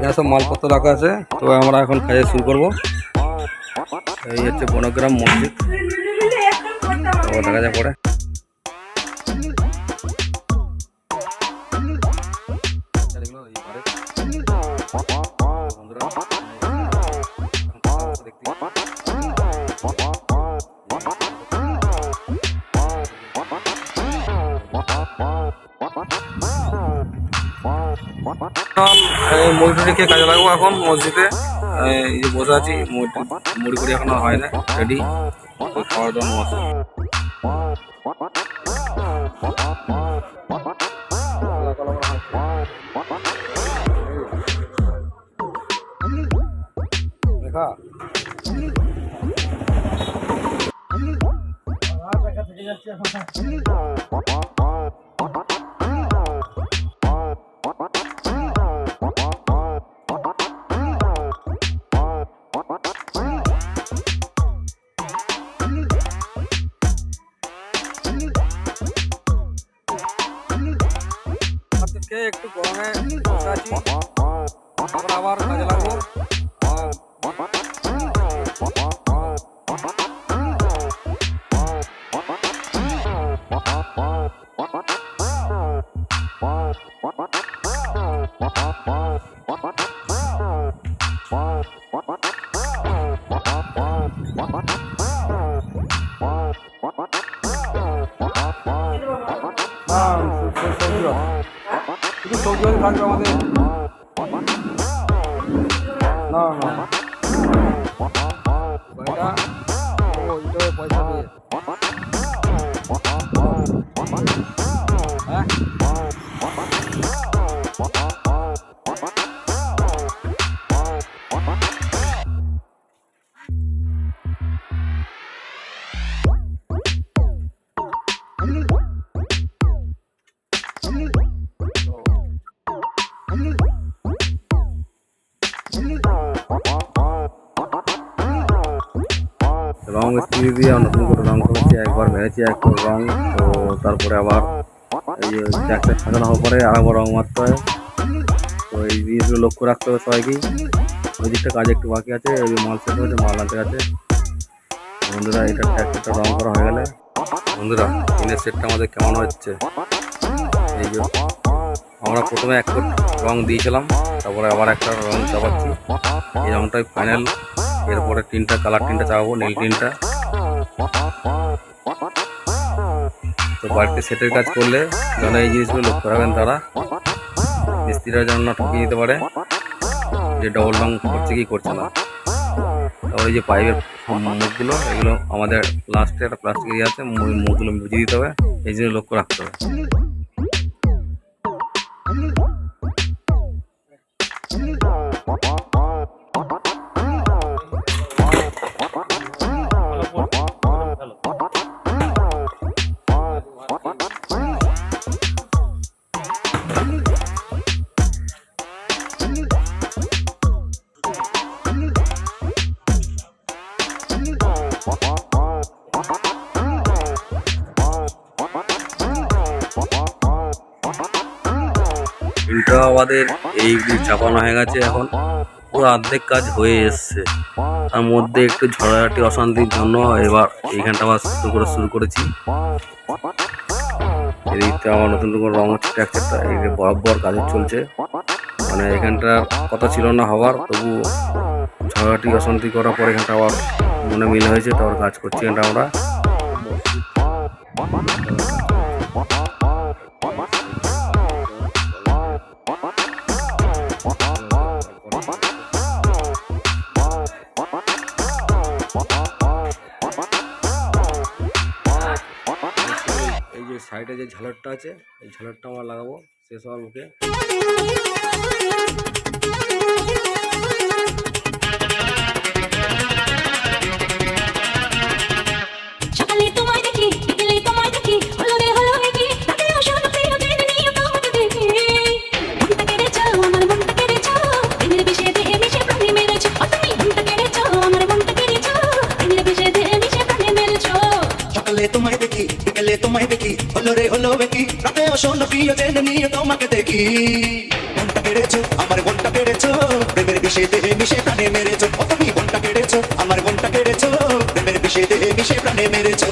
এখানে সব মালপত্র রাখা আছে তো আমরা এখন কাজে শুরু করব। এই হচ্ছে বনগ্রাম মসজিদ। দেখা যায় পরে। এই মুড়িটুড়িকে কাজে লাগবো এখন মসজিদে। এই যে বসে আছি, মুড়ি মুড়ি কুড়ি এখনও হয় না রেডি খাওয়ার জন্য দেখা আজকে একটু গরমে বসে আছি। তারপর আবার কাজে লাগবো। শুধু সবজি থাকবে আমাদের। না না। পয়সা দিয়ে। রং মিস্ত্রি দিয়ে নতুন করে রং করেছি, একবার মেরেছি, একবার রং, তো তারপরে আবার এই ট্যাক্সার সাজানো হওয়ার পরে আরেকবার রং মারতে হয়। তো এই জিনিসগুলো লক্ষ্য রাখতে হবে সবাইকেই। ওই দিকটা কাজ একটু বাকি আছে ওই মাল সেট হয়েছে, মাল আনতে গেছে। বন্ধুরা, এটা ট্যাক্সারটা রং করা হয়ে গেলে। বন্ধুরা ইনের সেটটা আমাদের কেমন হচ্ছে? এই যে আমরা প্রথমে এক রং দিয়েছিলাম, তারপরে আবার একটা রং চাপাচ্ছি। এই রংটাই ফাইনাল এরপরে তিনটা কালার তিনটা চাপাবো নীল তিনটা। তো বাড়িতে সেটের কাজ করলে যেন এই জিনিসগুলো লক্ষ্য রাখবেন তারা। মিস্ত্রিরা যেন না ঠকিয়ে দিতে পারে, যে ডবল রং করছে কি করছে না। তারপরে যে পাইপের মুখগুলো, এগুলো আমাদের লাস্টে একটা প্লাস্টিক আছে, মুখ- মুখগুলো বুঝিয়ে দিতে হবে, এই জিনিস লক্ষ্য রাখতে হবে। এটা আমাদের এই চাপানো হয়ে গেছে এখন। পুরো অর্ধেক কাজ হয়ে এসছে। তার মধ্যে একটু ঝড়াঝাটি অশান্তির জন্য এবার এইখানটা আবার শুরু করে শুরু করেছি। এদিকটা আমার নতুন নতুন রং ট্যাক্সারটা এই যে বরাবর কাজ চলছে। মানে এখানটা কথা ছিল না হওয়ার, তবু ঝগড়াটি অশান্তি করার পর এখানটা আবার মনে মিল হয়েছে তারপর কাজ করছি এখানটা আমরা। সাইডে যে ঝালরটা আছে ওই ঝালরটা আমরা লাগাবো শেষ হওয়ার মুখে। তোমায় দেখি, হলো রে, হলো বেকি রাতে অসন্ন প্রিয় জেনে নিয়ে তোমাকে দেখি। মনটা কেড়েছো, আমার মনটা কেড়েছো, প্রেমের বিষে দেহে মিশে প্রাণে মেরেছো। ও তুমি মনটা কেড়েছো, আমার মনটা কেড়েছো, প্রেমের বিষে দেহে মিশে প্রাণে মেরেছো।